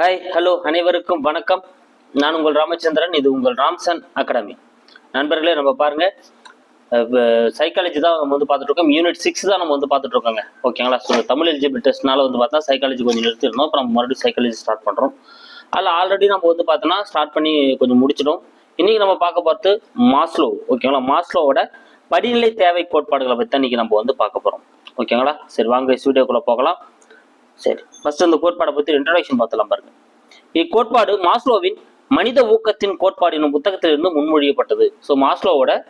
Hi hello அனைவருக்கும் வணக்கம். நான் உங்கள் ராமச்சந்திரன் இது உங்கள் ராம்சன் அகாடமி. நண்பர்களே நம்ம பாருங்க. சைக்காலஜி தான் நம்ம வந்து பார்த்துட்டு இருக்கோம். யூனிட் சிக்ஸ் தான் நம்ம வந்து பார்த்துட்டு இருக்கோங்க. ஓகேங்களா ஸோ தமிழ் எலிஜிபிள் டெஸ்ட்னால வந்து பார்த்தா சைக்காலஜி கொஞ்சம் நிறுத்திருந்தோம் அப்புறம் நம்ம மறுபடியும் சைக்காலஜி ஸ்டார்ட் பண்ணுறோம் அதில் ஆல்ரெடி நம்ம வந்து பார்த்தோன்னா ஸ்டார்ட் பண்ணி கொஞ்சம் முடிச்சிடும் இன்னைக்கு நம்ம பார்க்க பார்த்து மாஸ்லோ ஓகேங்களா மாஸ்லோவோட படிநிலை தேவை கோட்பாடுகளை பற்றி இன்னைக்கு நம்ம வந்து பார்க்க போகிறோம் ஓகேங்களா சரி வாங்க ஸ்டூடியோக்குள்ளே போகலாம். சரி ஃபர்ஸ்ட் இந்த கோட்பாடை பற்றி இன்ட்ரடக்ஷன் பார்த்தலாம் பாருங்க. இக்கோட்பாடு மாஸ்லோவின் மனித ஊக்கத்தின் கோட்பாடு என்னும் புத்தகத்திலிருந்து முன்மொழியப்பட்டது. ஸோ மாஸ்லோவோட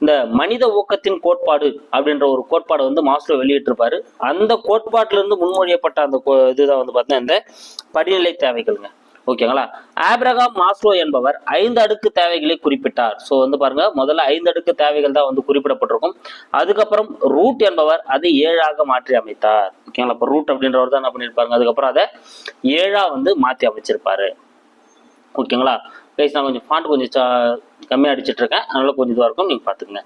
இந்த மனித ஊக்கத்தின் கோட்பாடு அப்படின்ற ஒரு கோட்பாடை வந்து மாஸ்லோ வெளியிட்டிருப்பாரு. அந்த கோட்பாட்டிலிருந்து முன்மொழியப்பட்ட அந்த கோ- இதுதான் வந்து பார்த்தீங்கன்னா இந்த படிநிலை தேவைகள்ங்க. ஓகேங்களா? ஆப்ரகாம் மாஸ்லோ என்பவர் ஐந்து அடுக்கு தேவைகளை குறிப்பிட்டார். ஸோ வந்து பாருங்க முதல்ல ஐந்து அடுக்கு தேவைகள் தான் வந்து குறிப்பிடப்பட்டிருக்கும். அதுக்கப்புறம் ரூட் என்பவர் அதை ஏழாக மாற்றி அமைத்தார். ஓகேங்களா? இப்போ ரூட் அப்படின்றவர் தான் என்ன பண்ணியிருப்பாருங்க அதுக்கப்புறம் அதை ஏழா வந்து மாற்றி அமைச்சிருப்பாரு. ஓகேங்களா? கைஸ் நான் கொஞ்சம் ஃபாண்ட் கொஞ்சம் சா- கம்மியா இருக்கேன் அதனால கொஞ்சம் இதுவாக இருக்கும். நீங்கள் பார்த்துக்குங்க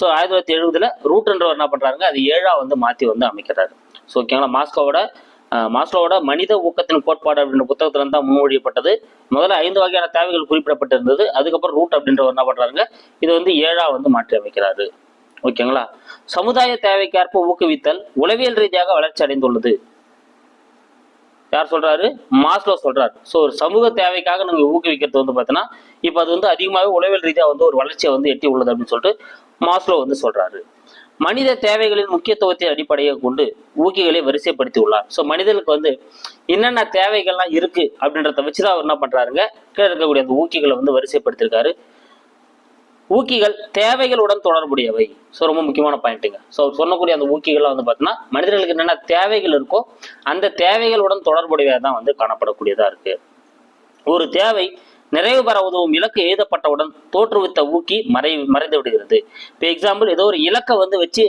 ஸோ ஆயிரத்தி தொள்ளாயிரத்தி எழுபதில் ரூட்ன்றவர் என்ன பண்ணுறாங்க அது ஏழாக வந்து மாற்றி வந்து அமைக்கிறாரு. ஸோ ஓகேங்களா? மாஸ்கோவோட அஹ், மாஸ்லோவோட மனித ஊக்கத்தின் கோட்பாடு அப்படின்ற புத்தகத்துல தான் முன்மொழியப்பட்டது. முதல்ல ஐந்து வகையான தேவைகள் குறிப்பிடப்பட்டிருந்தது. அதுக்கப்புறம் ரூட் அப்படின்றவர் என்ன பண்றாங்க இது வந்து ஏழா வந்து மாற்றி அமைக்கிறாரு. ஓகேங்களா? சமுதாய தேவைக்கேற்ப ஊக்குவித்தல் உளவியல் ரீதியாக வளர்ச்சி அடைந்துள்ளது. யார் சொல்றாரு? மாஸ்லோ சொல்றாரு. ஸோ ஒரு சமூக தேவைக்காக நீங்க ஊக்குவிக்கிறது வந்து பார்த்தீங்கன்னா இப்போ அது வந்து அதிகமாகவே உளவியல் ரீதியாக வந்து ஒரு வளர்ச்சியை வந்து எட்டி உள்ளது அப்படின்னு சொல்லிட்டு மாஸ்லோ வந்து சொல்றாரு. மனித தேவைகளின் முக்கியத்துவத்தை அடிப்படையை கொண்டு ஊக்கிகளை வரிசைப்படுத்தி உள்ளார் ஸோ மனிதனுக்கு வந்து என்னென்ன தேவைகள்லாம் இருக்கு அப்படின்றத வச்சு தான் அவர் என்ன பண்றாருங்க? கீழே இருக்கக்கூடிய அந்த ஊக்கிகளை வந்து வரிசைப்படுத்திருக்காரு. ஊக்கிகள் தேவைகளுடன் தொடர்புடையவை. ஸோ ரொம்ப முக்கியமான பாயிண்ட்டுங்க ஸோ அவர் சொல்லக்கூடிய அந்த ஊக்கிகள்லாம் வந்து பார்த்தீங்கன்னா மனிதர்களுக்கு என்னென்ன தேவைகள் இருக்கோ அந்த தேவைகளுடன் தொடர்புடையதாக தான் வந்து காணப்படக்கூடியதா இருக்கு. ஒரு தேவை நிறைவு பெற உதவும் இலக்கு எழுதப்பட்டவுடன் தோற்றுவித்த ஊக்கி மறை மறைந்து விடுகிறது. இப்போ எக்ஸாம்பிள் ஏதோ ஒரு இலக்கை வந்து வச்சு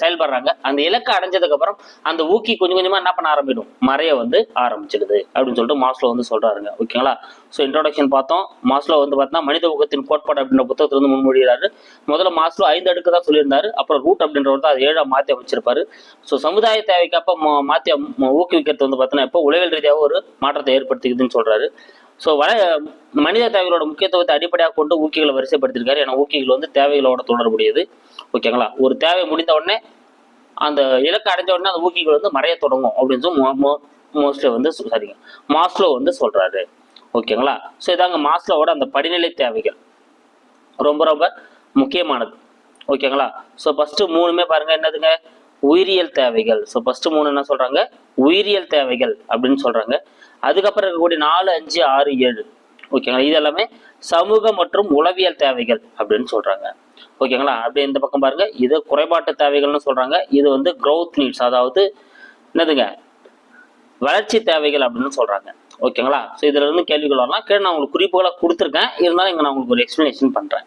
செயல்படுறாங்க. அந்த இலக்கை அடைஞ்சதுக்கு அப்புறம் அந்த ஊக்கி கொஞ்சம் கொஞ்சமா என்ன பண்ண ஆரம்பிடும்? மறைய வந்து ஆரம்பிச்சிடுது அப்படின்னு சொல்லிட்டு மாஸ்லோ வந்து சொல்றாருங்க. ஓகேங்களா ஸோ இன்ட்ரோடக்ஷன் பார்த்தோம். மாஸ்லோ வந்து பார்த்தீங்கன்னா மனித ஊக்கத்தின் கோட்பாடு அப்படின்ற புத்தகத்துல வந்து முன்மொழிகிறாரு. முதல்ல மாஸ்லோ ஐந்து அடுக்கு தான் சொல்லியிருந்தாரு. அப்புறம் ரூட் அப்படின்றவர் தான் அது ஏழா மாற்றி அமைச்சிருப்பாரு. ஸோ சமுதாய தேவைக்கப்ப மா- மாற்றி ஊக்குவிக்கிறது வந்து பார்த்தீங்கன்னா இப்போ உளவியல் ரீதியாக ஒரு மாற்றத்தை ஏற்படுத்திக்குதுன்னு சொல்றாரு. ஸோ வள மனித தேவைகளோட முக்கியத்துவத்தை அடிப்படையாக கொண்டு ஊக்கிகளை வரிசைப்படுத்திருக்காரு. ஏன்னா ஊக்கிகள் வந்து தேவைகளோட தொடர்புடையது. ஓகேங்களா ஒரு தேவை முடிந்த உடனே அந்த இலக்கை அடைஞ்ச உடனே அந்த ஊக்கிகள் வந்து மறைய தொடங்கும் அப்படின்னு சொல்லி மோஸ்ட்லி வந்து சரிங்க மாஸ்லோ வந்து சொல்றாரு. ஓகேங்களா ஸோ இதாங்க மாஸ்லோவோட அந்த படிநிலை தேவைகள். ரொம்ப ரொம்ப முக்கியமானது. ஓகேங்களா ஸோ ஃபஸ்ட்டு மூணுமே பாருங்க என்னதுங்க? உயிரியல் தேவைகள். ஸோ ஃபஸ்ட்டு மூணு என்ன சொல்கிறாங்க உயிரியல் தேவைகள் அப்படின்னு சொல்கிறாங்க அதுக்கப்புறம் இருக்கக்கூடிய நாலு அஞ்சு ஆறு ஏழு. ஓகேங்களா இது எல்லாமே சமூக மற்றும் உளவியல் தேவைகள் அப்படின்னு சொல்றாங்க. ஓகேங்களா அப்படி இந்த பக்கம் பாருங்க. இது குறைபாட்டு தேவைகள்னு சொல்றாங்க. இது வந்து க்ரௌத் நீட்ஸ் அதாவது என்னதுங்க? வளர்ச்சி தேவைகள் அப்படின்னு சொல்றாங்க. ஓகேங்களா ஸோ இதுல இருந்து கேள்விகள் வரலாம். கீழே நான் உங்களுக்கு குறிப்புகளை கொடுத்துருக்கேன். இருந்தாலும் இங்க நான் உங்களுக்கு ஒரு எக்ஸ்பிளனேஷன் பண்றேன்.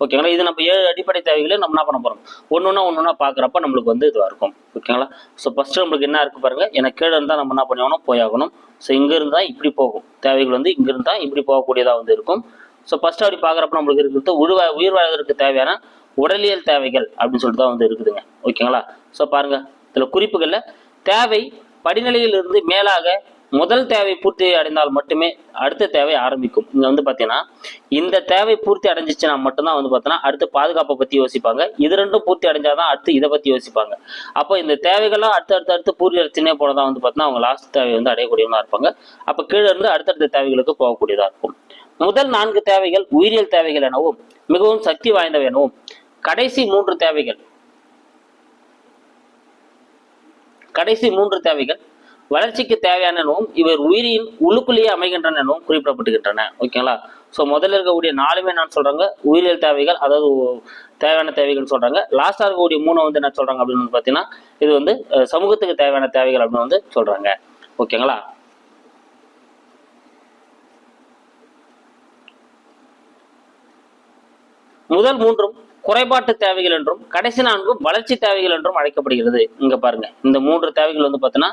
ஓகேங்களா இது நம்ம ஏழு அடிப்படை தேவைகளை நம்ம என்ன பண்ண போகிறோம் ஒன்று ஒன்றா ஒன்று ஒன்றா பார்க்குறப்ப நம்மளுக்கு வந்து இதுவாக இருக்கும். ஓகேங்களா ஸோ ஃபஸ்ட்டு நம்மளுக்கு என்ன இருக்குது பாருங்கள் எனக்கு கீழே இருந்தால் நம்ம என்ன பண்ணியாகணும்? போயாகணும். ஸோ இங்க இருந்தா இப்படி போகும். தேவைகள் வந்து இங்க இருந்தா இப்படி போகக்கூடியதாக வந்து இருக்கும். ஸோ ஃபஸ்ட்டு அப்படி பார்க்குறப்ப நம்மளுக்கு இருக்கிறது உருவா உயிர் வாழ்வதற்கு தேவையான உடலியல் தேவைகள் அப்படின்னு சொல்லிட்டு தான் வந்து இருக்குதுங்க. ஓகேங்களா ஸோ பாருங்கள் இதில் குறிப்புகளில் தேவை படிநிலையிலிருந்து மேலாக முதல் தேவை பூர்த்தி அடைந்தால் மட்டுமே அடுத்த தேவை ஆரம்பிக்கும். இங்கே வந்து பார்த்தீங்கன்னா இந்த தேவை பூர்த்தி அடைஞ்சிச்சுன்னா மட்டும்தான் வந்து பார்த்தீங்கன்னா அடுத்து பாதுகாப்பை பற்றி யோசிப்பாங்க. இது ரெண்டும் பூர்த்தி அடைஞ்சாதான் அடுத்து இதை பற்றி யோசிப்பாங்க. அப்போ இந்த தேவைகள்லாம் அடுத்து அடுத்து அடுத்து பூர்த்தி அடைச்சுனே போனதான் வந்து பார்த்தீங்கன்னா அவங்க லாஸ்ட் தேவை வந்து அடையக்கூடியவங்களா இருப்பாங்க. அப்போ கீழே இருந்து அடுத்தடுத்த தேவைகளுக்கு போகக்கூடியதாக இருக்கும். முதல் நான்கு தேவைகள் உயிரியல் தேவைகள் எனவும் மிகவும் சக்தி வாய்ந்தவை எனவும் கடைசி மூன்று தேவைகள். கடைசி மூன்று தேவைகள். வளர்ச்சிக்கு தேவையான எனவும் இவர் உயிரின் உள்ளுக்குள்ளேயே அமைகின்றன எனவும் குறிப்பிடப்பட்டுகின்றன. ஓகேங்களா ஸோ முதல்ல இருக்கக்கூடிய நாலுமே நான் சொல்றாங்க. உயிரியல் தேவைகள் அதாவது தேவையான தேவைகள் சொல்றாங்க. லாஸ்டா இருக்கக்கூடிய மூணு வந்து என்ன சொல்றாங்க அப்படின்னு பார்த்தீங்கன்னா இது வந்து சமூகத்துக்கு தேவையான தேவைகள் அப்படின்னு வந்து சொல்றாங்க. ஓகேங்களா முதல் மூன்றும் குறைபாட்டு தேவைகள் என்றும் கடைசி நான்கும் வளர்ச்சி தேவைகள் என்றும் அழைக்கப்படுகிறது. இங்க பாருங்க. இந்த மூன்று தேவைகள் வந்து பார்த்தீங்கன்னா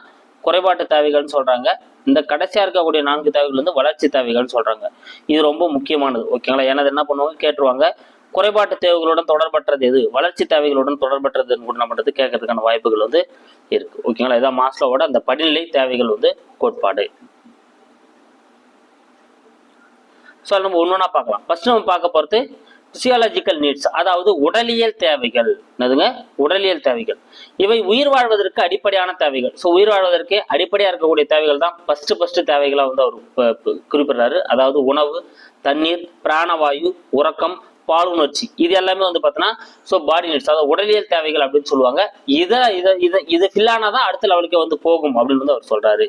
குறைபாட்டு தேவைகள்னு சொல்றாங்க. இந்த கடைசியா இருக்கக்கூடிய நான்கு தேவைகள் வந்து வளர்ச்சி தேவைகள்னு சொல்றாங்க. இது ரொம்ப முக்கியமானது ஓகேங்களா? ஏன்னா என்ன பண்ணுவாங்க? கேட்டுருவாங்க. குறைபாட்டு தேவைகளுடன் தொடர்பற்றது எது? வளர்ச்சி தேவைகளுடன் தொடர்பற்றதுன்னு கூட நம்ம வந்து கேட்கறதுக்கான வாய்ப்புகள் வந்து இருக்கு ஓகேங்களா? இதான் மாஸ்லோவோட அந்த படிநிலை தேவைகள் வந்து கோட்பாடு. ஸோ நம்ம ஒன்று ஒன்றா பார்க்கலாம். ஃபர்ஸ்ட் நம்ம பார்க்க போகிறது பிசியாலஜிக்கல் நீட்ஸ் அதாவது உடலியல் தேவைகள். என்னதுங்க? உடலியல் தேவைகள். இவை உயிர் வாழ்வதற்கு அடிப்படையான தேவைகள். ஸோ உயிர் வாழ்வதற்கு அடிப்படையாக இருக்கக்கூடிய தேவைகள் தான் ஃபர்ஸ்ட் ஃபர்ஸ்ட் தேவைகளாக வந்து அவர் குறிப்பிடுறாரு. அதாவது உணவு தண்ணீர் பிராணவாயு உறக்கம் பாலுணர்ச்சி. இது எல்லாமே வந்து பார்த்தோன்னா ஸோ பாடி நீட்ஸ் அதாவது உடலியல் தேவைகள் அப்படின்னு சொல்லுவாங்க. இதை இதை இதை இது ஃபில் ஆனாதான் அடுத்த லெவலுக்கு வந்து போகும் அப்படின்னு வந்து அவர் சொல்றாரு.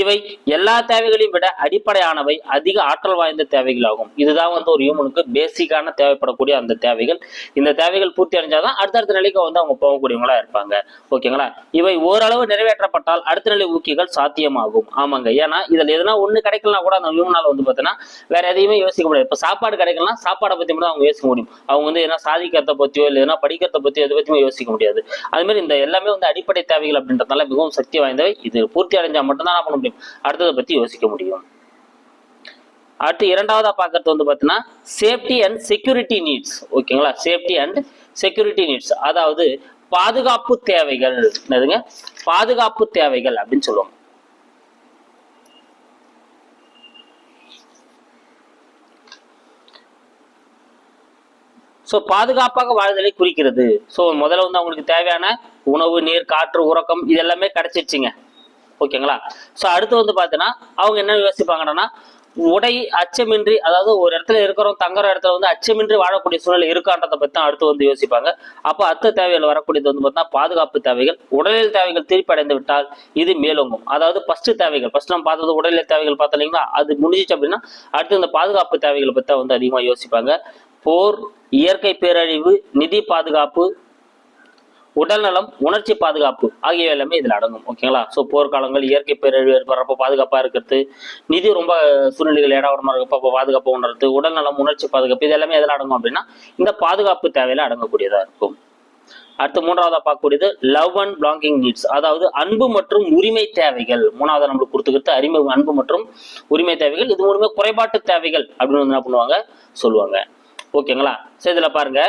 இவை எல்லா தேவைகளையும் விட அடிப்படையானவை அதிக ஆற்றல் வாய்ந்த தேவைகள் ஆகும் இதுதான் வந்து ஒரு ஹியூமனுக்கு பேசிக்கான தேவைப்படக்கூடிய அந்த தேவைகள். இந்த தேவைகள் பூர்த்தி அடைஞ்சாதான் அடுத்தடுத்த நிலைக்கு வந்து அவங்க போகக்கூடியவங்களா இருப்பாங்க. ஓகேங்களா? இவை ஓரளவு நிறைவேற்றப்பட்டால் அடுத்த நிலை ஊக்கிகள் சாத்தியமாகும். ஆமாங்க. ஏன்னா இதில் எதனா ஒண்ணு கிடைக்கலனா கூட அந்த ஹியூமனால் வந்து பார்த்தீங்கன்னா வேற எதையுமே யோசிக்க முடியாது. இப்ப சாப்பாடு கிடைக்கலாம் சாப்பாடை பத்தி மட்டும் அவங்க பேச முடியும். அவங்க வந்து எதனா சாதிக்கிறத பத்தியோ இல்லை எதனா படிக்கிறத பத்தியோ எதை பத்தியுமே யோசிக்க முடியாது. அது மாதிரி இந்த எல்லாமே வந்து அடிப்படை தேவைகள் அப்படின்றதுனால மிகவும் சக்தி வாய்ந்தவை. இது பூர்த்தி அடைஞ்சா மட்டும்தான் என்ன பண்ண முடியும். அடுத்ததை பத்தி யோசிக்க முடியும். அடுத்து இரண்டாவதா பார்க்கறது வந்து பார்த்தீங்கன்னா சேஃப்டி அண்ட் செக்யூரிட்டி நீட்ஸ் ஓகேங்களா சேஃப்டி அண்ட் செக்யூரிட்டி நீட்ஸ் அதாவது பாதுகாப்பு தேவைகள். என்னதுங்க? பாதுகாப்பு தேவைகள் அப்படின்னு சொல்லுவாங்க. ஸோ பாதுகாப்பாக வாழ்தலை குறிக்கிறது. ஸோ முதல்ல வந்து அவங்களுக்கு தேவையான உணவு நீர் காற்று உறக்கம் இது எல்லாமே கிடைச்சிருச்சுங்க. ஓகேங்களா? ஸோ அடுத்து வந்து பார்த்தீங்கன்னா அவங்க என்ன யோசிப்பாங்கன்னா உடை அச்சமின்றி அதாவது ஒரு இடத்துல இருக்கிறோம் தங்குற இடத்துல வந்து அச்சமின்றி வாழக்கூடிய சூழ்நிலை இருக்கான்றதை பற்றி தான் அடுத்து வந்து யோசிப்பாங்க. அப்போ அடுத்த தேவைகள் வரக்கூடியது வந்து பார்த்தீங்கன்னா பாதுகாப்பு தேவைகள். உடலியல் தேவைகள் திருப்பி அடைந்து விட்டால் இது மேலோங்கும். அதாவது ஃபர்ஸ்ட் தேவைகள். ஃபர்ஸ்ட் நம்ம பார்த்தது உடலியல் தேவைகள் பார்த்தோம் இல்லைங்களா? அது முடிஞ்சிச்சு அப்படின்னா அடுத்து இந்த பாதுகாப்பு தேவைகளை பற்றி வந்து அதிகமாக யோசிப்பாங்க. போர் இயற்கை பேரழிவு நிதி பாதுகாப்பு உடல்நலம் உணர்ச்சி பாதுகாப்பு ஆகியவை எல்லாமே இதில் அடங்கும் ஓகேங்களா ஸோ போர்க்காலங்கள் இயற்கை பேரழிவு ஏற்படுறப்ப பாதுகாப்பாக இருக்கிறது நிதி ரொம்ப சூழ்நிலைகள் ஏடாவடமாக இருக்கப்போ அப்போ பாதுகாப்பு உணர்றது உடல்நலம் உணர்ச்சி பாதுகாப்பு இது எல்லாமே எதில் அடங்கும் அப்படின்னா இந்த பாதுகாப்பு தேவையில அடங்கக்கூடியதாக இருக்கும். அடுத்து மூன்றாவதாக பார்க்கக்கூடியது லவ் அண்ட் பிளாங்கிங் நீட்ஸ் அதாவது அன்பு மற்றும் உரிமை தேவைகள். மூணாவது நம்மளுக்கு கொடுத்துக்கிறது அறிமுக அன்பு மற்றும் உரிமை தேவைகள் இது மூணுமே குறைபாட்டு தேவைகள் அப்படின்னு வந்து என்ன பண்ணுவாங்க? சொல்லுவாங்க. ஓகேங்களா? சரி இதுல பாருங்க.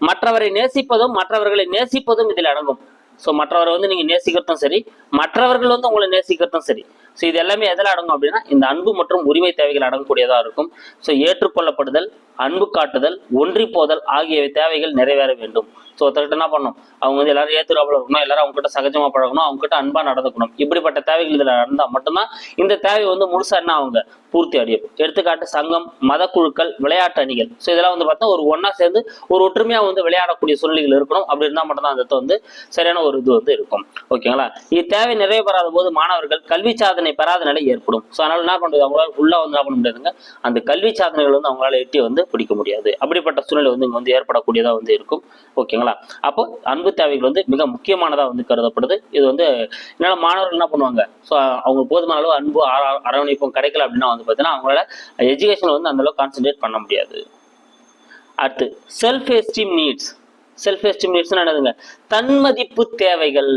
மற்றவரை நேசிப்பதும் மற்றவர்களை நேசிப்பதும் இதில் அடங்கும். ஸோ மற்றவரை வந்து நீங்க நேசிக்கிறதும் சரி மற்றவர்கள் வந்து உங்களை நேசிக்கிறதும் சரி. ஸோ இது எல்லாமே எதில் அடங்கும் அப்படின்னா இந்த அன்பு மற்றும் உரிமை தேவைகள் அடங்கக்கூடியதா இருக்கும். ஸோ ஏற்றுக்கொள்ளப்படுதல் அன்பு காட்டுதல் ஒன்றி போதல் ஆகியவை தேவைகள் நிறைவேற வேண்டும். ஸோ ஒருத்தர்கிட்ட என்ன பண்ணணும்? அவங்க வந்து எல்லாரும் ஏற்றுக்காப்புல இருக்கணும் எல்லாரும் அவங்க கிட்ட சகஜமா பழகணும் அவங்க கிட்ட அன்பா நடந்துக்கணும். இப்படிப்பட்ட தேவைகள் இதில் நடந்தால் மட்டும்தான் இந்த தேவை வந்து முழுசா என்ன அவங்க பூர்த்தி அடையும். எடுத்துக்காட்டு சங்கம் மதக்குழுக்கள் விளையாட்டு அணிகள். ஸோ இதெல்லாம் வந்து பார்த்தா ஒரு ஒன்றா சேர்ந்து ஒரு ஒற்றுமையா வந்து விளையாடக்கூடிய சூழ்நிலைகள் இருக்கணும். அப்படி இருந்தால் மட்டும்தான் அந்த வந்து சரியான ஒரு இது வந்து இருக்கும். ஓகேங்களா? இது தேவை நிறைவேறாத போது மாணவர்கள் கல்வி சாதனை பெறாத நிலை ஏற்படும். ஸோ அதனால் என்ன பண்ணுறது? அவங்களால ஃபுல்லாக வந்து என்ன பண்ண முடியாதுங்க? அந்த கல்வி சாதனைகள் வந்து அவங்களால எட்டி வந்து பிடிக்க முடியாது. அப்படிப்பட்ட சூழ்நிலை வந்து இங்கே வந்து ஏற்படக்கூடியதாக வந்து இருக்கும். ஓகேங்களா? அப்போ அன்பு தேவைகள் வந்து மிக முக்கியமானதாக வந்து கருதப்படுது. இது வந்து என்னால் மாணவர்கள் என்ன பண்ணுவாங்க? ஸோ அவங்க போதுமான அளவு அன்பு அரவணைப்பும் கிடைக்கல அப்படின்னா வந்து பார்த்தீங்கன்னா அவங்களால எஜுகேஷன் வந்து அந்தளவுக்கு கான்சென்ட்ரேட் பண்ண முடியாது. அடுத்து self esteem needs self esteem needs என்னதுங்க? தன்மதிப்பு தேவைகள்.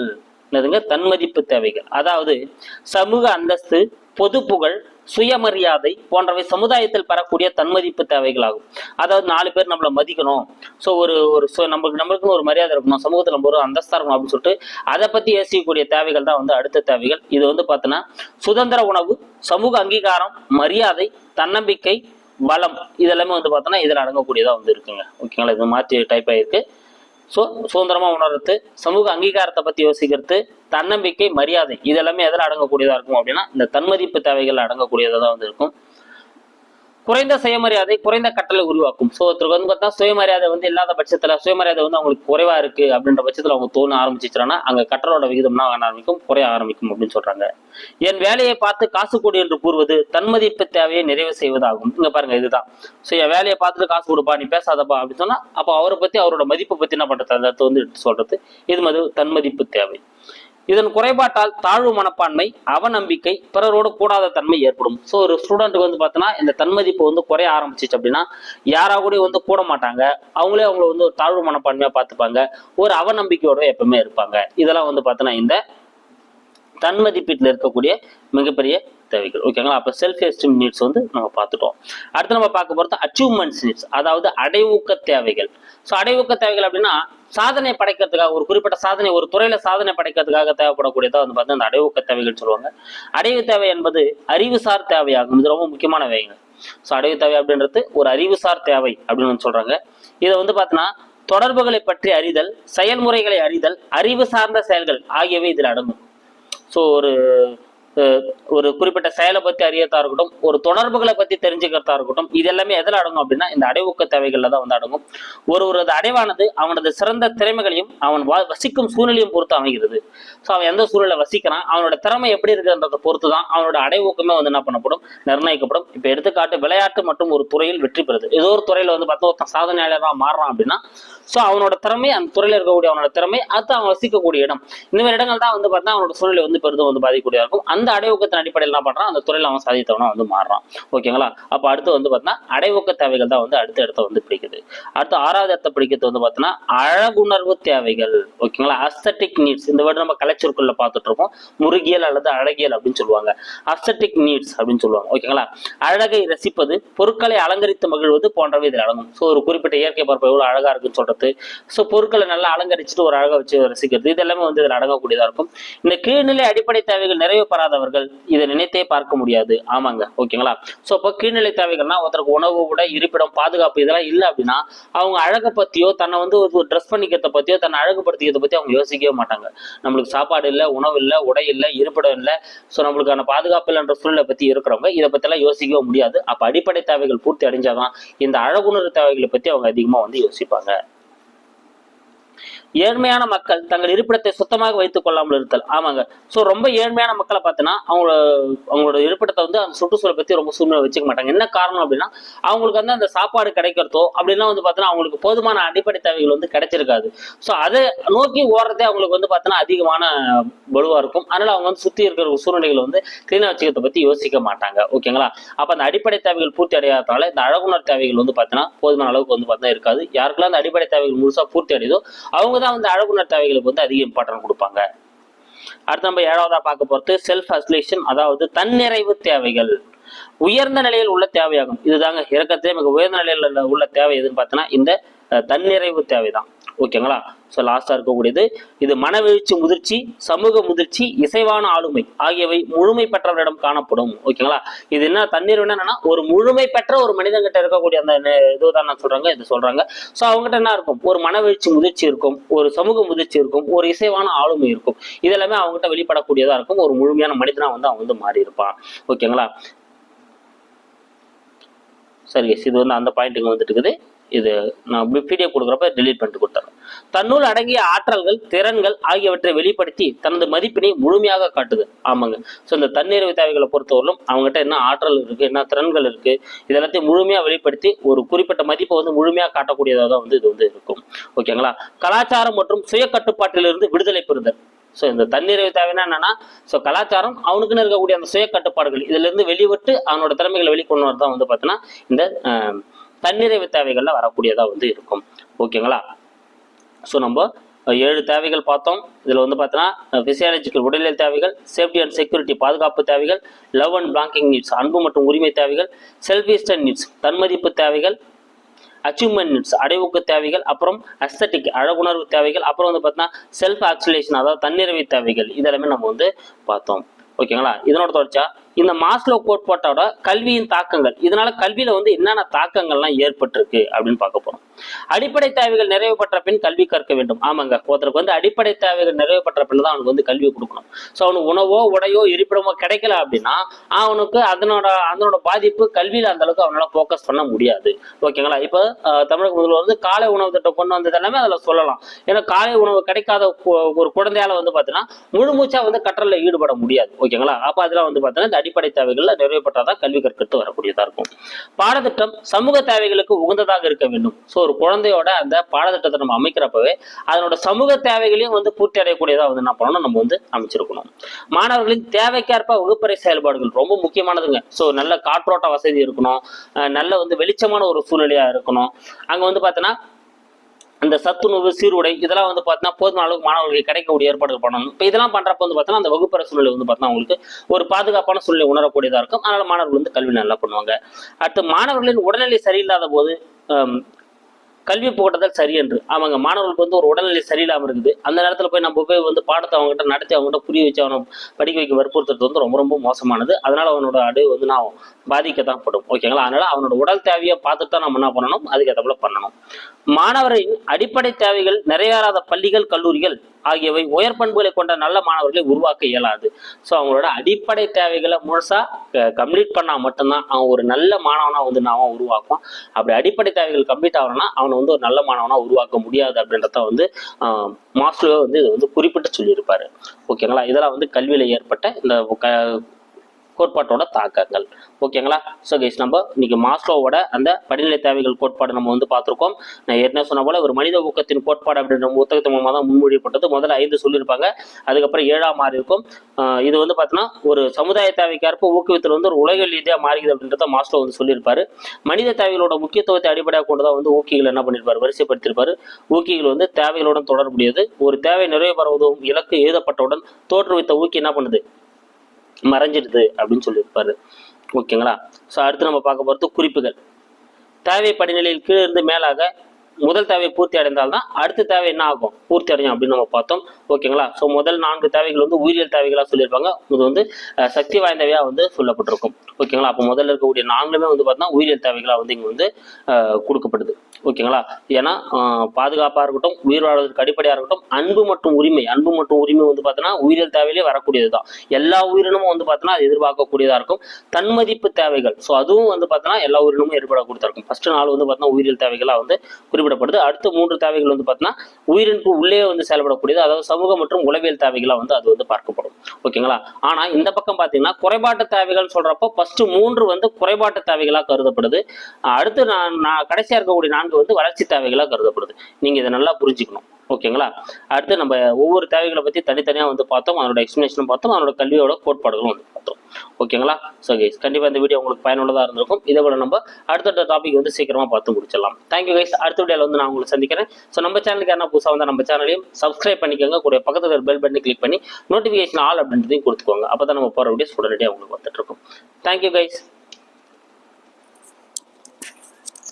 என்னதுங்க? தன்மதிப்பு தேவைகள். அதாவது சமூக அந்தஸ்து பொது புகழ் சுயமரியாதை போன்றவை சமுதாயத்தில் பெறக்கூடிய தன்மதிப்பு தேவைகளாகும். அதாவது நாலு பேர் நம்மளை மதிக்கணும். ஸோ ஒரு ஒரு சு- நம்மளுக்கு நம்மளுக்குன்னு ஒரு மரியாதை இருக்கணும். சமூகத்தில் நம்ம ஒரு அந்தஸ்தா இருக்கணும் அப்படின்னு சொல்லிட்டு அதை பற்றி யோசிக்கக்கூடிய தேவைகள் தான் வந்து அடுத்த தேவைகள். இது வந்து பார்த்தோன்னா சுதந்திர உணவு சமூக அங்கீகாரம் மரியாதை தன்னம்பிக்கை பலம். இதெல்லாமே வந்து பார்த்தோன்னா இதில் அடங்கக்கூடியதாக வந்து இருக்குங்க. ஓகேங்களா? இது மாற்றி டைப் ஆகிருக்கு ஸோ சுதந்திரமா உணர்றது சமூக அங்கீகாரத்தை பத்தி யோசிக்கிறது தன்னம்பிக்கை மரியாதை இதெல்லாமே எதில் அடங்கக்கூடியதா இருக்கும் அப்படின்னா இந்த தன்மதிப்பு தேவைகள் அடங்கக்கூடியதா தான் வந்து இருக்கும். குறைந்த சுயமரியாதை குறைந்த கட்டளை உருவாக்கும். ஸோ ஒருத்தருக்கு வந்து பார்த்தா சுயமரியாதை வந்து இல்லாத பட்சத்தில் சுயமரியாதை வந்து அவங்களுக்கு குறைவா இருக்கு அப்படின்ற பட்சத்தில் அவங்க தோண ஆரம்பிச்சிச்சுன்னா அங்க கட்டளோட விகிதம்னா ஆரம்பிக்கும்? குறைய ஆரம்பிக்கும் அப்படின்னு சொல்றாங்க. என் வேலையை பார்த்து காசு கொடு என்று கூறுவது தன்மதிப்பு தேவையை நிறைவு செய்வதாகும். இங்க பாருங்க இதுதான். ஸோ என் வேலையை பார்த்துட்டு காசு கொடுப்பா நீ பேசாதப்பா அப்படின்னு சொன்னா அப்போ அவரை பத்தி அவரோட மதிப்பை பத்தி என்ன பண்றது? அந்த வந்து எடுத்து சொல்றது. இது மது தன்மதிப்பு தேவை. இதன் குறைபாட்டால் தாழ்வு மனப்பான்மை அவநம்பிக்கை பிறரோடு கூடாத தன்மை ஏற்படும். ஸோ ஒரு ஸ்டூடெண்ட்டுக்கு வந்து பார்த்தோன்னா இந்த தன்மதிப்பு வந்து குறைய ஆரம்பிச்சிச்சு அப்படின்னா யாராக கூட வந்து கூட மாட்டாங்க. அவங்களே அவங்கள வந்து ஒரு தாழ்வு மனப்பான்மையா பார்த்துப்பாங்க. ஒரு அவநம்பிக்கையோட எப்பவுமே இருப்பாங்க. இதெல்லாம் வந்து பார்த்தோன்னா இந்த தன் மதிப்பீட்டில் இருக்கக்கூடிய மிகப்பெரிய தேவைகள். ஓகேங்களா அப்போ செல்ஃப் எஸ்டிம் நீட்ஸ் வந்து நம்ம பார்த்துட்டோம். அடுத்து நம்ம பார்க்க போகிறது அச்சீவ்மெண்ட்ஸ் நீட்ஸ் அதாவது அடைவூக்க தேவைகள். ஸோ அடைவூக்க தேவைகள் அப்படின்னா சாதனை படைக்கிறதுக்காக ஒரு குறிப்பிட்ட சாதனை ஒரு துறையில் சாதனை படைக்கிறதுக்காக தேவைப்படக்கூடியதாக வந்து பார்த்தீங்கன்னா அந்த அடைவூக்க தேவைகள் சொல்லுவாங்க. அடைவு தேவை என்பது அறிவுசார் தேவையாகும். இது ரொம்ப முக்கியமான வேங்க ஸோ அடைவு தேவை அப்படின்றது ஒரு அறிவுசார் தேவை அப்படின்னு வந்து இதை வந்து பார்த்தீங்கன்னா தொடர்புகளை பற்றி அறிதல் செயல்முறைகளை அறிதல் அறிவு சார்ந்த செயல்கள் ஆகியவை இதில் அடங்கும். ஸோ ஒரு ஒரு குறிப்பிட்ட செயலை பத்தி அறியத்தா இருக்கட்டும் ஒரு தொடர்புகளை பத்தி தெரிஞ்சுக்கிறதா இருக்கட்டும் இது எல்லாமே எதில் அடங்கும் அப்படின்னா இந்த அடைவுக்க தேவைகள்ல தான் வந்து அடங்கும். ஒரு ஒரு அடைவானது அவனது சிறந்த திறமைகளையும் அவன் வசிக்கும் சூழ்நிலையும் பொறுத்து அமைகிறது. ஸோ அவன் எந்த சூழலை வசிக்கிறான் அவனோட திறமை எப்படி இருக்குன்றதை பொறுத்து தான் அவனோட அடைவூக்கமே வந்து என்ன பண்ணப்படும்? நிர்ணயிக்கப்படும். இப்போ எடுத்துக்காட்டு விளையாட்டு மற்றும் ஒரு துறையில் வெற்றி பெறுது. ஏதோ ஒரு துறையில வந்து பார்த்தா ஒருத்தன் சாதனையாளராக மாறுறான் அப்படின்னா ஸோ அவனோட திறமை அந்த துறையில் இருக்கக்கூடிய அவனோட திறமை அது அவன் வசிக்கக்கூடிய இடம். இந்த மாதிரி இடங்கள் தான் வந்து பார்த்தா அவனோட சூழ்நிலை வந்து பெரிதும் வந்து பாதிக்கக்கூடியதா இருக்கும். அந்த அந்த அடைவூக்கத்தின் அடிப்படையில் என்ன பண்ணுறான் அந்த துறையில் அவன் சாதித்தவனா வந்து மாறுறான். ஓகேங்களா? அப்போ அடுத்து வந்து பார்த்தீங்கன்னா அடைவூக்க தேவைகள் தான் வந்து அடுத்த இடத்த வந்து பிடிக்குது. அடுத்து ஆறாவது இடத்த பிடிக்கிறது வந்து பார்த்தீங்கன்னா அழகுணர்வு தேவைகள். ஓகேங்களா? அஸ்தட்டிக் நீட்ஸ் இந்த வேர்டு நம்ம கலைச்சொற்கள்ல பார்த்துட்டு இருக்கோம். முருகியல் அல்லது அழகியல் அப்படின்னு சொல்லுவாங்க. அஸ்தட்டிக் நீட்ஸ் அப்படின்னு சொல்லுவாங்க. ஓகேங்களா? அழகை ரசிப்பது பொருட்களை அலங்கரித்து மகிழ்வது போன்றவை இதில் அடங்கும். ஸோ ஒரு குறிப்பிட்ட இயற்கை பரப்பு எவ்வளோ அழகாக இருக்குன்னு சொல்றது. ஸோ பொருட்களை நல்லா அலங்கரிச்சுட்டு ஒரு அழகாக வச்சு ரசிக்கிறது. இது எல்லாமே வந்து இதில் அடங்கக்கூடியதாக இருக்கும். இந்த கீழ்நிலை அடிப்படை தேவைகள் நிறைவு பெறாத இல்லாதவர்கள் இதை நினைத்தே பார்க்க முடியாது. ஆமாங்க. ஓகேங்களா? ஸோ இப்போ கீழ்நிலை தேவைகள்னா ஒருத்தருக்கு உணவு கூட இருப்பிடம் பாதுகாப்பு இதெல்லாம் இல்லை அப்படின்னா அவங்க அழகை பற்றியோ தன்னை வந்து ஒரு ட்ரெஸ் பண்ணிக்கிறத பற்றியோ தன்னை அழகுபடுத்திக்கிறத பற்றி அவங்க யோசிக்கவே மாட்டாங்க. நம்மளுக்கு சாப்பாடு இல்லை உணவு இல்லை உடை இல்லை இருப்பிடம் இல்லை. ஸோ நம்மளுக்கான பாதுகாப்பு இல்லைன்ற சூழ்நிலை பற்றி இருக்கிறவங்க இதை பற்றிலாம் யோசிக்கவே முடியாது. அப்போ அடிப்படை தேவைகள் பூர்த்தி அடைஞ்சாதான் இந்த அழகுணர்வு தேவைகளை பற்றி அவங்க அதிகமாக வந்து யோசிப்பாங்க. ஏழ்மையான மக்கள் தங்கள் இருப்பிடத்தை சுத்தமாக வைத்துக் கொள்ளாமல் இருத்தல். ஆமாங்க. ஸோ ரொம்ப ஏழ்மையான மக்களை பார்த்தீங்கன்னா அவங்களோட அவங்களோட இருப்பிடத்தை வந்து அந்த சுற்றுச்சூழலை பத்தி ரொம்ப சூழ்நிலை வச்சுக்க மாட்டாங்க. என்ன காரணம் அப்படின்னா அவங்களுக்கு வந்து அந்த சாப்பாடு கிடைக்கிறதோ அப்படின்னா வந்து பார்த்தீங்கன்னா அவங்களுக்கு போதுமான அடிப்படை தேவைகள் வந்து கிடைச்சிருக்காது. ஸோ அதை நோக்கி ஓடுறதே அவங்களுக்கு வந்து பார்த்தீங்கன்னா அதிகமான வலுவா இருக்கும். அதனால அவங்க வந்து சுத்தி இருக்கிற சூழ்நிலைகளை வந்து கிளீனாக வச்சுக்கிறத பத்தி யோசிக்க மாட்டாங்க. ஓகேங்களா? அப்ப அந்த அடிப்படை தேவைகள் பூர்த்தி அடையாததால இந்த அழகுணர் தேவைகள் வந்து பார்த்தீங்கன்னா போதுமான அளவுக்கு வந்து பார்த்தீங்கன்னா இருக்காது. யாருக்கெல்லாம் அந்த அடிப்படை தேவைகள் முழுசா பூர்த்தி அடையுதோ அவங்க தான் வந்து அழகுணர் தேவைகளுக்கு வந்து அதிக இம்பார்ட்டன்ட் கொடுப்பாங்க. அடுத்து நம்ம ஏழாவதா பார்க்க போறது செல்ஃப் அஸ்லேஷன் அதாவது தன்னிறைவு தேவைகள். உயர்ந்த நிலையில் உள்ள தேவையாகும். இதுதாங்க இறக்கத்திலே மிக உயர்ந்த நிலையில் உள்ள- தேவை எதுன்னு பார்த்தோன்னா இந்த தன்னிறைவு தேவைதான். ஓகேங்களா? ஸோ லாஸ்டாக இருக்கக்கூடியது. இது மனவெழுச்சி முதிர்ச்சி சமூக முதிர்ச்சி இசைவான ஆளுமை ஆகியவை முழுமை பெற்றவரிடம் காணப்படும். ஓகேங்களா இது என்ன? தண்ணீர் என்னன்னா ஒரு முழுமை பெற்ற ஒரு மனிதன்கிட்ட இருக்கக்கூடிய அந்த நெ- இதுதான் நான் சொல்றாங்க இது சொல்றாங்க. ஸோ அவங்ககிட்ட என்ன இருக்கும்? ஒரு மனவெழுச்சி முதிர்ச்சி இருக்கும் ஒரு சமூக முதிர்ச்சி இருக்கும் ஒரு இசைவான ஆளுமை இருக்கும். இதெல்லாமே அவங்ககிட்ட வெளிப்படக்கூடியதா இருக்கும். ஒரு முழுமையான மனிதனா வந்து அவன் வந்து மாறி இருப்பான் ஓகேங்களா சரி இது வந்து அந்த பாயிண்ட்டுக்கு வந்துட்டு இருக்குது. இது நான் பிடிஎஃப் கொடுக்குறப்ப டெலீட் பண்ணிட்டு கொடுத்துறேன். தன்னுள் அடங்கிய ஆற்றல்கள் திறன்கள் ஆகியவற்றை வெளிப்படுத்தி தனது மதிப்பினை முழுமையாக காட்டுது. ஆமாங்க. ஸோ இந்த தன்னிறைவு தேவைகளை பொறுத்தவரையிலும் அவங்ககிட்ட என்ன ஆற்றல் இருக்கு என்ன திறன்கள் இருக்கு இதெல்லாத்தையும் முழுமையாக வெளிப்படுத்தி ஒரு குறிப்பிட்ட மதிப்பை வந்து முழுமையாக காட்டக்கூடியதாக தான் வந்து இது வந்து இருக்கும். ஓகேங்களா கலாச்சாரம் மற்றும் சுய கட்டுப்பாட்டிலிருந்து விடுதலை பெறுதல். ஸோ இந்த தன்னிறைவு தேவைன்னா என்னன்னா ஸோ கலாச்சாரம் அவனுக்குன்னு இருக்கக்கூடிய அந்த சுய கட்டுப்பாடுகள் இதுலேருந்து வெளிவிட்டு அவனோட திறமைகளை வெளிக்கொண்டு தான் வந்து பார்த்தீங்கன்னா இந்த தன்னிறைவு தேவைகள்ல வரக்கூடியதா வந்து இருக்கும். ஓகேங்களா? ஸோ நம்ம ஏழு தேவைகள் பார்த்தோம். இதில் வந்து பார்த்தோன்னா ஃபிசியாலஜிக்கல் உடலியல் தேவைகள் சேஃப்டி அண்ட் செக்யூரிட்டி பாதுகாப்பு தேவைகள் லவ் அண்ட் பிளாங்கிங் நீட்ஸ் அன்பு மற்றும் உரிமை தேவைகள் செல்ஃப் ஈஸ்டர்ன் நீட்ஸ் தன்மதிப்பு தேவைகள் அச்சீவ்மெண்ட் நீட்ஸ் அடைவுக்கு தேவைகள் அப்புறம் அஸ்தட்டிக் அழகுணர்வு தேவைகள் அப்புறம் வந்து பார்த்தீங்கன்னா செல்ஃப் ஆக்சுலேஷன் அதாவது தன்னிறைவு தேவைகள் இதெல்லாமே நம்ம வந்து பார்த்தோம். ஓகேங்களா? இதனோட தொடர்ச்சா இந்த மாஸ்லோ கோட்பாட்டோட கல்வியின் தாக்கங்கள். இதனால கல்வியில வந்து என்னென்ன தாக்கங்கள்லாம் ஏற்பட்டிருக்கு அப்படின்னு பார்க்க போறோம். அடிப்படை தேவைகள் நிறைவு பெற்ற பின் கல்வி கற்க வேண்டும். ஆமாங்க. ஒருத்தருக்கு வந்து அடிப்படை தேவைகள் நிறைவு பெற்ற பின் தான் அவனுக்கு வந்து கல்வி கொடுக்கணும். ஸோ அவனுக்கு உணவோ உடையோ இருப்பிடமோ கிடைக்கல அப்படின்னா அவனுக்கு அதனோட அதனோட பாதிப்பு கல்வியில் அந்த அளவுக்கு அவனால ஃபோக்கஸ் பண்ண முடியாது. ஓகேங்களா இப்போ தமிழக முதல்வர் வந்து காலை உணவு திட்டம் கொண்டு வந்தது எல்லாமே அதில் சொல்லலாம். ஏன்னா காலை உணவு கிடைக்காத ஒரு குழந்தையால வந்து பார்த்தீங்கன்னா முழுமூச்சா வந்து கற்றலில் ஈடுபட முடியாது. ஓகேங்களா அப்போ அதெல்லாம் வந்து பார்த்தீங்கன்னா இந்த அடிப்படை தேவைகள்ல நிறைவேற்றதான் கல்வி கற்கிறது வரக்கூடியதாக இருக்கும். பாடத்திட்டம் சமூக தேவைகளுக்கு உகந்ததாக இருக்க வேண்டும். ஸோ ஒரு குழந்தையோட அந்த பாடத்திட்டத்தை நம்ம அமைக்கிறப்பவே அதனோட சமூக தேவைகளையும் வந்து பூர்த்தி அடையக்கூடியதாக வந்து என்ன பண்ணணும்? நம்ம வந்து அமைச்சிருக்கணும். மாணவர்களின் தேவைக்கேற்ப வகுப்பறை செயல்பாடுகள் ரொம்ப முக்கியமானதுங்க. ஸோ நல்ல காற்றோட்ட வசதி இருக்கணும். அஹ் நல்ல வந்து வெளிச்சமான ஒரு சூழ்நிலையா இருக்கணும். அங்க வந்து பார்த்தோன்னா அந்த சத்துணவு சீருடை இதெல்லாம் வந்து பார்த்தீங்கன்னா போதுமான அளவுக்கு மாணவர்களுக்கு கிடைக்கக்கூடிய ஏற்பாடுகள் பண்ணணும். இப்போ இதெல்லாம் பண்ணுறப்ப வந்து பார்த்தீங்கன்னா அந்த வகுப்பறை சூழ்நிலை வந்து பார்த்தீங்கன்னா அவங்களுக்கு ஒரு பாதுகாப்பான சூழ்நிலை உணரக்கூடியதாக இருக்கும். அதனால் மாணவர்கள் வந்து கல்வி நல்லா பண்ணுவாங்க. அடுத்து மாணவர்களின் உடல்நிலை சரியில்லாத போது கல்வி புகட்டுதல் சரி என்று. அவங்க மாணவர்களுக்கு வந்து ஒரு உடல்நிலை சரியில்லாமல் இருக்குது. அந்த நேரத்தில் போய் நம்ம போய் வந்து பாடத்தை அவங்ககிட்ட நடத்தி அவங்ககிட்ட புரிய வச்சு அவனை படிக்க வைக்க வற்புறுத்துறது வந்து ரொம்ப ரொம்ப மோசமானது. அதனால அவனோட அடு வந்து நான் பாதிக்கத்தான் படும். ஓகேங்களா அதனால அவனோட உடல் தேவையை பார்த்துட்டு தான் நம்ம என்ன பண்ணணும்? அதுக்கேற்றப்பல பண்ணணும். மாணவரின் அடிப்படை தேவைகள் நிறைவேறாத பள்ளிகள் கல்லூரிகள் ஆகியவை உயர் பண்புகளை கொண்ட நல்ல மாணவர்களை உருவாக்க இயலாது. ஸோ அவங்களோட அடிப்படை தேவைகளை முழுசா கம்ப்ளீட் பண்ணால் மட்டும்தான் அவன் ஒரு நல்ல மாணவனா வந்து நான் உருவாக்கும் அப்படி அடிப்படை தேவைகள் கம்ப்ளீட் ஆகணும்னா அவனை வந்து ஒரு நல்ல மாணவனா உருவாக்க முடியாது அப்படின்றத வந்து மாஸ்டர் வந்து இது வந்து குறிப்பிட்டு சொல்லியிருப்பாரு. ஓகேங்களா இதெல்லாம் வந்து கல்வியில ஏற்பட்ட இந்த க- கோட்பாட்டோட தாக்கங்கள். ஓகேங்களா? ஸோ கைஸ் நம்ம இன்னைக்கு மாஸ்லோவோட அந்த படிநிலை தேவைகள் கோட்பாடு நம்ம வந்து பார்த்துருக்கோம். நான் ஏற்கனவே சொன்ன போல ஒரு மனித ஊக்கத்தின் கோட்பாடு அப்படின்ற புத்தகத்து மூலமாக தான் முன்மொழியப்பட்டது. முதல்ல ஐந்து சொல்லியிருப்பாங்க. அதுக்கப்புறம் ஏழாம் மாறி இருக்கும். இது வந்து பார்த்தீங்கன்னா ஒரு சமுதாய தேவைக்கேற்ப ஊக்குவித்தல் வந்து ஒரு உலக ரீதியாக மாறுகிறது அப்படின்றத மாஸ்லோ வந்து சொல்லியிருப்பாரு. மனித தேவைகளோட முக்கியத்துவத்தை அடிப்படையாக கொண்டு தான் வந்து ஊக்கிகள் என்ன பண்ணியிருப்பாரு? வரிசைப்படுத்தியிருப்பாரு. ஊக்கிகள் வந்து தேவைகளுடன் தொடர்புடையது. ஒரு தேவை நிறைவேற உதவும் இலக்கு எழுதப்பட்டவுடன் தோற்றுவித்த ஊக்கி என்ன பண்ணுது? மறைஞ்சிடுது அப்படின்னு சொல்லியிருப்பாரு. ஓகேங்களா? ஸோ அடுத்து நம்ம பார்க்க போகிறது குறிப்புகள். தேவை படிநிலையில் கீழே இருந்து மேலாக முதல் தேவை பூர்த்தி அடைந்தால்தான் அடுத்த தேவை என்ன ஆகும்? பூர்த்தி அடையும் அப்படின்னு நம்ம பார்த்தோம். ஓகேங்களா? ஸோ முதல் நான்கு தேவைகள் வந்து உயிரியல் தேவைகளாக சொல்லியிருப்பாங்க. இது வந்து சக்தி வாய்ந்தவையாக வந்து சொல்லப்பட்டிருக்கும். ஓகேங்களா? அப்போ முதல்ல இருக்கக்கூடிய நான்குமே வந்து பார்த்தோம்னா உயிரியல் தேவைகளாக வந்து இங்கே வந்து கொடுக்கப்படுது. ஓகேங்களா? ஏன்னா பாதுகாப்பாக பாதுகாப்பா இருக்கட்டும் உயிர் வாழ்வதற்கு அடிப்படையாக இருக்கட்டும் அன்பு மற்றும் உரிமை அன்பு மற்றும் உரிமை வந்து பார்த்தோன்னா உயிரியல் தேவையிலே வரக்கூடியது தான். எல்லா உயிரினமும் வந்து பார்த்தோன்னா அது எதிர்பார்க்கக்கூடியதாக இருக்கும். தன்மதிப்பு தேவைகள். ஸோ அதுவும் வந்து பார்த்தோன்னா எல்லா உயிரினமும் ஏற்படக்கூடியதாக இருக்கும் ஃபர்ஸ்ட் நாள் வந்து பார்த்தோன்னா உயிரியல் தேவைகளாக வந்து குறிப்பிடப்படுது. அடுத்த மூன்று தேவைகள் வந்து பார்த்தோன்னா உயிரினுக்கு உள்ளே வந்து செயல்படக்கூடியது. அதாவது சமூக மற்றும் உளவியல் தேவைகளாக வந்து அது வந்து பார்க்கப்படும். ஓகேங்களா? ஆனா இந்த பக்கம் பார்த்தீங்கன்னா குறைபாட்டு தேவைகள் சொல்றப்போ ஃபர்ஸ்ட் மூன்று வந்து குறைபாட்டு தேவைகளாக கருதப்படுது. அடுத்து நான் நான் கடைசியா இருக்கக்கூடிய நான்கு வந்து வளர்ச்சி தேவைகளாக கருதப்படுது. நீங்கள் இதை நல்லா புரிஞ்சுக்கணும். ஓகேங்களா? அடுத்து நம்ம ஒவ்வொரு தேவைகளை பற்றி தனித்தனியாக வந்து பார்த்தோம். அதனோட எக்ஸ்பிளேஷனும் பார்த்தோம். அதனோட கல்வியோட கோட்பாடுகளும் வந்து பார்த்தோம். ஓகேங்களா? ஸோ கைஸ் கண்டிப்பாக இந்த வீடியோ உங்களுக்கு பயனுள்ளதாக இருந்திருக்கும். இதை விட நம்ம அடுத்தடுத்த டாபிக் வந்து சீக்கிரமாக பார்த்து முடிச்சிடலாம். தேங்க்யூ கைஸ் அடுத்த வீடியோவில் வந்து நான் உங்களை சந்திக்கிறேன். ஸோ நம்ம சேனலுக்கு என்ன புதுசாக வந்தால் நம்ம சேனலையும் சப்ஸ்கிரைப் பண்ணிக்கோங்க. கூட பக்கத்துல பெல் பட்டனை கிளிக் பண்ணி நோட்டிஃபிகேஷன் ஆல் அப்படின்றதையும் கொடுத்துக்கோங்க. அப்போ தான் நம்ம போகிற வீடியோஸ் உடனடியாக உங்களுக்கு வந்துட்டு இருக்கும். Thank you guys